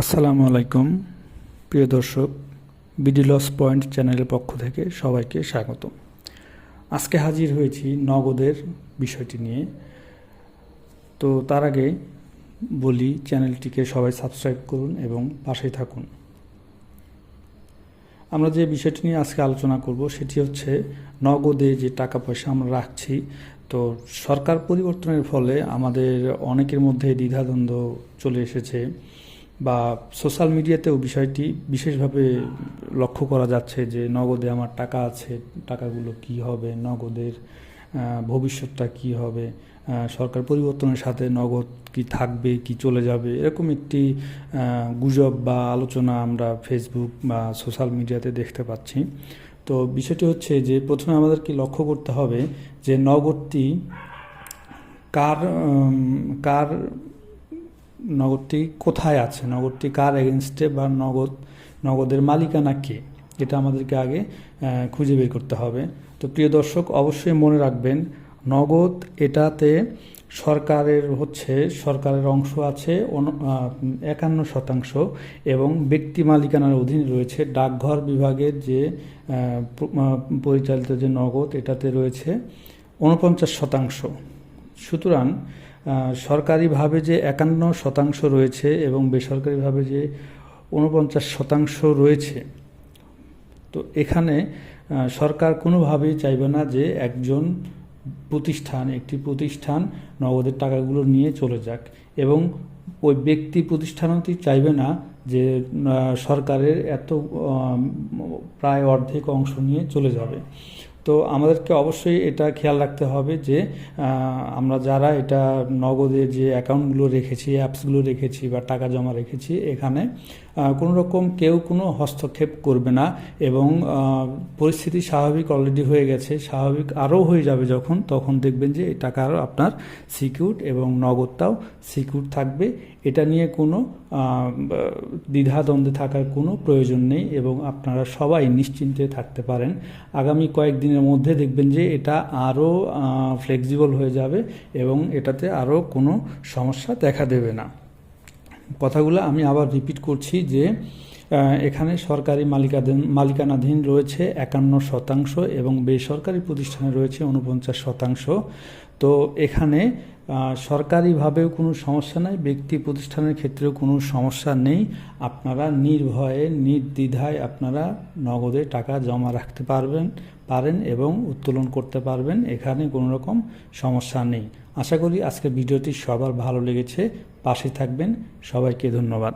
আসসালামু আলাইকুম, প্রিয় দর্শক, বিডি লস পয়েন্ট চ্যানেলের পক্ষ থেকে সবাইকে স্বাগত আজকে হাজির হয়েছি নগদের বিষয়টি নিয়ে। তো তার আগে বলি, চ্যানেলটিকে সবাই সাবস্ক্রাইব করুন এবং পাশে থাকুন। আমরা যে বিষয়টি নিয়ে আজকে আলোচনা করব, সেটি হচ্ছে নগদে যে টাকা পয়সা আমরা রাখছি, তো সরকার পরিবর্তনের ফলে আমাদের অনেকের মধ্যে দ্বিধাদ্বন্দ্ব চলে এসেছে। বা সোশ্যাল মিডিয়াতেও বিষয়টি বিশেষভাবে লক্ষ্য করা যাচ্ছে যে নগদে আমার টাকা আছে, টাকাগুলো কি হবে, নগদের ভবিষ্যৎটা কি হবে সরকার পরিবর্তনের সাথে নগদ কি থাকবে, কি চলে যাবে, এরকম একটি গুজব বা আলোচনা আমরা ফেসবুক বা সোশ্যাল মিডিয়াতে দেখতে পাচ্ছি। তো বিষয়টি হচ্ছে যে প্রথমে আমাদেরকে লক্ষ্য করতে হবে যে নগদটি কার কার নগদটি কোথায় আছে? নগদটি কার এগেনস্টে বা নগদ, নগদের মালিকানা কে? এটা আমাদেরকে আগে খুঁজে বের করতে হবে। তো প্রিয় দর্শক, অবশ্যই মনে রাখবেন, নগদ এটাতে সরকারের হচ্ছে, সরকারের অংশ আছে একান্ন শতাংশ এবং ব্যক্তি মালিকানার অধীনে রয়েছে। ডাকঘর বিভাগের যে পরিচালিত যে নগদ, এটাতে রয়েছে উনপঞ্চাশ শতাংশ। সুতরাং সরকারিভাবে যে একান্ন শতাংশ রয়েছে এবং বেসরকারিভাবে যে উনপঞ্চাশ শতাংশ রয়েছে, তো এখানে সরকার কোনোভাবেই চাইবে না যে একজন প্রতিষ্ঠান, একটি প্রতিষ্ঠান নগদের টাকাগুলো নিয়ে চলে যাক এবং ওই ব্যক্তি প্রতিষ্ঠানটি চাইবে না যে সরকারের এত প্রায় অর্ধেক অংশ নিয়ে চলে যাবে। তো আমাদেরকে অবশ্যই এটা খেয়াল রাখতে হবে যে আমরা যারা এটা নগদের যে অ্যাকাউন্টগুলো রেখেছি অ্যাপসগুলো রেখেছি বা টাকা জমা রেখেছি, এখানে কোনো রকম কেউ কোনো হস্তক্ষেপ করবে না এবং পরিস্থিতি স্বাভাবিক অলরেডি হয়ে গেছে, স্বাভাবিক আরও হয়ে যাবে যখন, তখন দেখবেন যে এই টাকা আপনার সিকিউর এবং নগদটাও সিকিউর থাকবে। এটা নিয়ে কোনো দ্বিধাদ্বন্দ্বে থাকার কোনো প্রয়োজন নেই এবং আপনারা সবাই নিশ্চিন্তে থাকতে পারেন। আগামী কয়েকদিনের মধ্যে দেখবেন যে এটা আরও ফ্লেক্সিবল হয়ে যাবে এবং এটাতে আরও কোনো সমস্যা দেখা দেবে না। কথাগুলো আমি আবার রিপিট করছি যে এখানে সরকারি মালিকাধীন, মালিকানাধীন রয়েছে একান্ন শতাংশ এবং বেসরকারি প্রতিষ্ঠানে রয়েছে উনপঞ্চাশ শতাংশ। তো এখানে সরকারিভাবেও কোনো সমস্যা নাই, ব্যক্তি প্রতিষ্ঠানের ক্ষেত্রেও কোনো সমস্যা নেই। আপনারা নির্ভয়ে, নির্দ্বিধায় আপনারা নগদে টাকা জমা রাখতে পারবেন, পারেন এবং উত্তোলন করতে পারবেন, এখানে কোনো রকম সমস্যা নেই। আশা করি আজকের ভিডিওটি সবার ভালো লেগেছে। পাশে থাকবেন। সবাইকে ধন্যবাদ।